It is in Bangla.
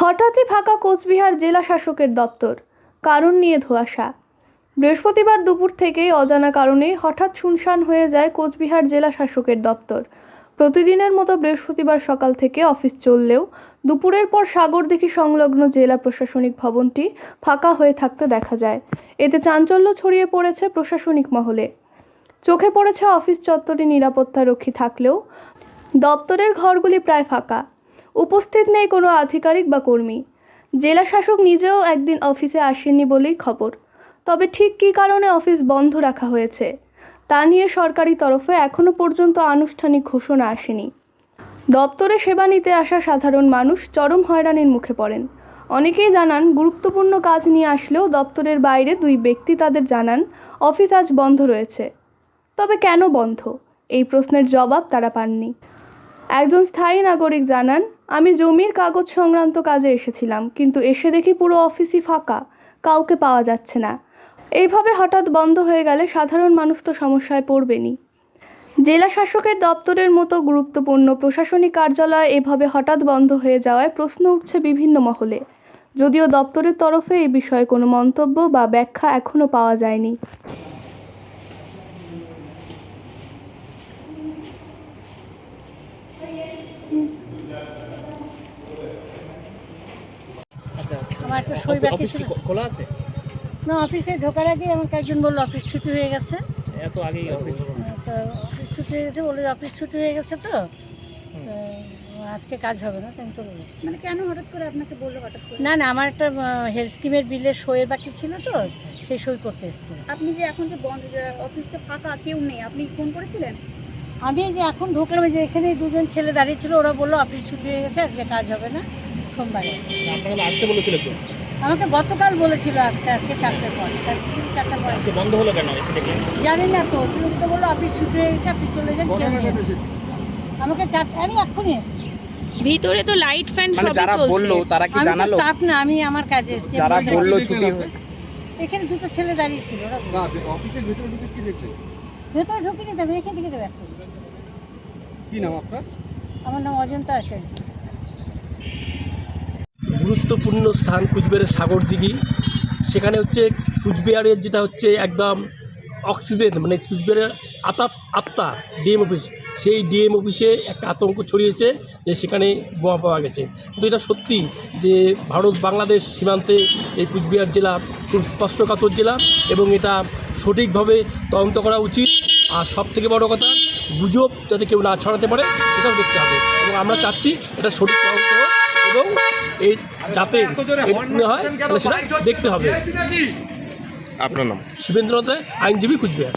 হঠাৎই ফাঁকা কোচবিহার জেলা শাসকের দপ্তর। কারণ নিয়ে ধোঁয়াশা। বৃহস্পতিবার দুপুর থেকেই অজানা কারণে হঠাৎ শুনশান হয়ে যায় কোচবিহার জেলা শাসকের দপ্তর। প্রতিদিনের মতো বৃহস্পতিবার সকাল থেকে অফিস চললেও দুপুরের পর সাগরদিঘি সংলগ্ন জেলা প্রশাসনিক ভবনটি ফাঁকা হয়ে থাকতে দেখা যায়। এতে চাঞ্চল্য ছড়িয়ে পড়েছে প্রশাসনিক মহলে। চোখে পড়েছে অফিস চত্বরে নিরাপত্তারক্ষী থাকলেও দপ্তরের ঘরগুলি প্রায় ফাঁকা। উপস্থিত নেই কোনো আধিকারিক বা কর্মী। জেলা শাসক নিজেও একদিন অফিসে আসেননি বলেই খবর। তবে ঠিক কী কারণে অফিস বন্ধ রাখা হয়েছে, তা নিয়ে সরকারি তরফে এখনও পর্যন্ত আনুষ্ঠানিক ঘোষণা আসেনি। দপ্তরে সেবা নিতে আসা সাধারণ মানুষ চরম হয়রানির মুখে পড়েন। অনেকেই জানান, গুরুত্বপূর্ণ কাজ নিয়ে আসলেও দপ্তরের বাইরে দুই ব্যক্তি তাদের জানান, অফিস আজ বন্ধ রয়েছে। তবে কেন বন্ধ? এই প্রশ্নের জবাব তারা পাননি। একজন স্থায়ী নাগরিক জানান আমি জমির কাগজ সংক্রান্ত কাজে এসেছিলাম, কিন্তু এসে দেখি পুরো অফিসই ফাঁকা, কাউকে পাওয়া যাচ্ছে না। এইভাবে হঠাৎ বন্ধ হয়ে গেলে সাধারণ মানুষ তো সমস্যায় পড়বেনই। জেলা শাসকের দপ্তরের মতো গুরুত্বপূর্ণ প্রশাসনিক কার্যালয় এভাবে হঠাৎ বন্ধ হয়ে যাওয়ায় প্রশ্ন উঠছে বিভিন্ন মহলে। যদিও দপ্তরের তরফে এই বিষয়ে কোনো মন্তব্য বা ব্যাখ্যা এখনও পাওয়া যায়নি। আমার একটা সই বাকি ছিল। খোলা আছে? না অফিসে ঢোকার আগে আমাকে একজন বলল অফিস ছুটি হয়ে গেছে। এত আগেই অফিস তো অফিস ছুটি হয়ে গেছে বলে অফিস ছুটি হয়ে গেছে তো। আজকে কাজ হবে না তো আমি চলে যাচ্ছি। মানে কেন হঠাৎ করে আপনাকে বলল হঠাৎ করে? না না আমার একটা হেলথ স্কিমের বিলের সইয়ের বাকি ছিল তো সেই সই করতে এসেছি। আপনি যে এখন যে বন্ধ অফিসটা ফাঁকা কেউ নেই আপনি ফোন করেছিলেন? আমি যে এখন ঢুকলাম যে এখানে দুজন ছেলে দাঁড়িয়ে ছিল ওরা বলল অফিস ছুটি হয়ে গেছে আজকে কাজ হবে না। সোমবারে আসতে বলেছিল আমাকে গতকাল বলেছিল আজকে আজকে চারটের পর। চারটার পর বন্ধ হলো কেন জানি না তো। তুমি তো বলল ছুটি হয়ে গেছে আপনি চলে যান আমাকে চারটে আমি এক্ষুনি এসেছি। ভিতরে তো লাইট ফ্যান মানে সবই যারা বলল তারা কি আমি তো স্টাফ না আমি আমার কাজে এসেছি। যারা বলল ছুটি এখানে দুটো ছেলে দাঁড়িয়ে ছিল ওরা বলল। অফিসের ভেতরে ঢুকে কি দেখছে? ভেতরে ঢুকিনি তবে এখান থেকে তো ব্যাক করছি কি নাম আপনার? আমার নাম অজন্তা আচার্য। গুরুত্বপূর্ণ স্থান কুচবিহারের সাগর দিঘি সেখানে হচ্ছে কুচবিহারের যেটা হচ্ছে একদম অক্সিজেন মানে কুচবিহারের আত্মা আত্মা, ডিএম অফিস, সেই ডিএম অফিসে একটা আতঙ্ক ছড়িয়েছে যে সেখানে বোমা পাওয়া গেছে। কিন্তু এটা সত্যি যে ভারত বাংলাদেশ সীমান্তে এই কুচবিহার জেলা খুব স্পর্শকাতর জেলা এবং এটা সঠিকভাবে তদন্ত করা উচিত। আর সব থেকে বড় কথা, গুজব যাতে কেউ না ছড়াতে পারে, এটাও দেখতে হবে। এবং আমরা চাচ্ছি এটা সঠিক তদন্ত এবং এই যাতে হয় তাহলে সেটা দেখতে হবে। আপনার নাম? শিবেন্দ্রনাথ রায়, আইনজীবী কুচবিহার।